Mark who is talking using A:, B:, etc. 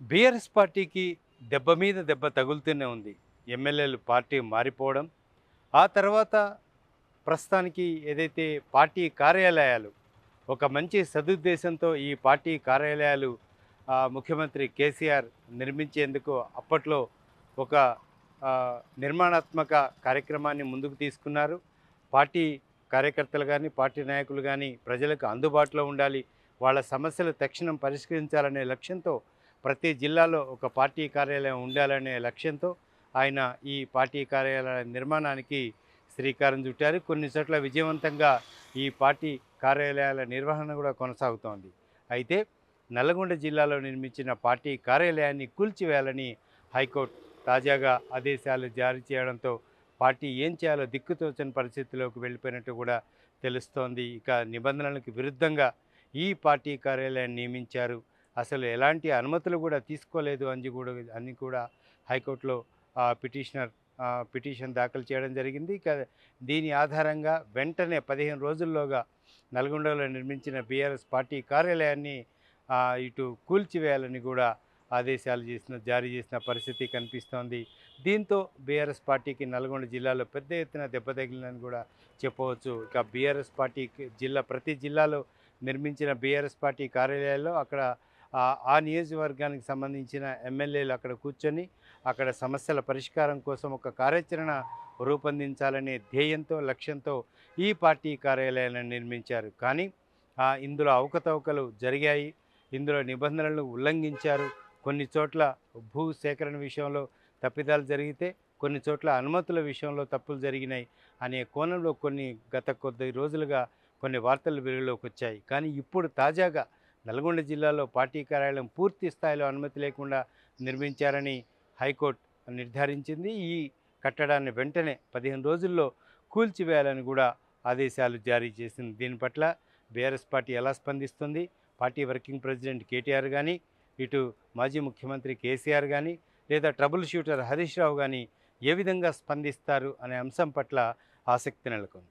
A: BRS పార్టీకి దెబ్బ మీద దెబ్బ తగులుతూనే ఉంది. ఎమ్మెల్యేలు పార్టీ మారిపోవడం ఆ తర్వాత ప్రస్తుతానికి ఏదైతే పార్టీ కార్యాలయాలు ఒక మంచి సదుద్దేశంతో ఈ పార్టీ కార్యాలయాలు ముఖ్యమంత్రి కేసీఆర్ నిర్మించేందుకు అప్పట్లో ఒక నిర్మాణాత్మక కార్యక్రమాన్ని ముందుకు తీసుకున్నారు. పార్టీ కార్యకర్తలు కానీ పార్టీ నాయకులు కానీ ప్రజలకు అందుబాటులో ఉండాలి. వాళ్ళ సమస్యలు తక్షణం పరిష్కరించాలనే లక్ష్యంతో ప్రతి జిల్లాలో ఒక పార్టీ కార్యాలయం ఉండాలనే లక్ష్యంతో ఆయన ఈ పార్టీ కార్యాలయ నిర్మాణానికి శ్రీకారం చుట్టారు. కొన్ని చోట్ల విజయవంతంగా ఈ పార్టీ కార్యాలయాల నిర్వహణ కూడా కొనసాగుతోంది. అయితే నల్లగొండ జిల్లాలో నిర్మించిన పార్టీ కార్యాలయాన్ని కూల్చివేయాలని హైకోర్టు తాజాగా ఆదేశాలు జారీ చేయడంతో పార్టీ ఏం చేయాలో దిక్కుతోచని పరిస్థితిలోకి వెళ్ళిపోయినట్టు కూడా తెలుస్తోంది. ఇక నిబంధనలకు విరుద్ధంగా ఈ పార్టీ కార్యాలయాన్ని నియమించారు అసలు ఎలాంటి అనుమతులు కూడా తీసుకోలేదు అని కూడా అని కూడా హైకోర్టులో పిటిషనర్ పిటిషన్ దాఖలు చేయడం జరిగింది. దీని ఆధారంగా వెంటనే పదిహేను రోజుల్లోగా నల్గొండలో నిర్మించిన బీఆర్ఎస్ పార్టీ కార్యాలయాన్ని ఇటు కూల్చివేయాలని కూడా ఆదేశాలు చేసిన జారీ చేసిన పరిస్థితి కనిపిస్తోంది. దీంతో బీఆర్ఎస్ పార్టీకి నల్గొండ జిల్లాలో పెద్ద ఎత్తున దెబ్బతగిలిందని కూడా చెప్పవచ్చు. ఇక బీఆర్ఎస్ పార్టీకి జిల్లా ప్రతి జిల్లాలో నిర్మించిన బీఆర్ఎస్ పార్టీ కార్యాలయాల్లో అక్కడ ఆ- ఆ నియోజకవర్గానికి సంబంధించిన ఎమ్మెల్యేలు అక్కడ కూర్చొని అక్కడ సమస్యల పరిష్కారం కోసం ఒక కార్యాచరణ రూపొందించాలనే ధ్యేయంతో లక్ష్యంతో ఈ పార్టీ కార్యాలయాన్ని నిర్మించారు. కానీ ఇందులో అవకతవకలు జరిగాయి. ఇందులో నిబంధనలను ఉల్లంఘించారు. కొన్ని చోట్ల భూ సేకరణ విషయంలో తప్పిదాలు జరిగితే కొన్ని చోట్ల అనుమతుల విషయంలో తప్పులు జరిగినాయి అనే కోణంలో కొన్ని గత కొద్ది రోజులుగా కొన్ని వార్తలు వెలుగులోకి వచ్చాయి. కానీ ఇప్పుడు తాజాగా నల్గొండ జిల్లాలో పార్టీ కార్యాలయం పూర్తి స్థాయిలో అనుమతి లేకుండా నిర్మించారని హైకోర్టు నిర్ధారించింది. ఈ కట్టడాన్ని వెంటనే పదిహేను రోజుల్లో కూల్చివేయాలని కూడా ఆదేశాలు జారీ చేసింది. దీని పట్ల బీఆర్ఎస్ పార్టీ ఎలా స్పందిస్తుంది? పార్టీ వర్కింగ్ ప్రెసిడెంట్ కేటీఆర్ కానీ ఇటు మాజీ ముఖ్యమంత్రి కేసీఆర్ కానీ లేదా ట్రబుల్ షూటర్ హరీష్ రావు కానీ ఏ విధంగా స్పందిస్తారు అనే అంశం పట్ల ఆసక్తి నెలకొంది.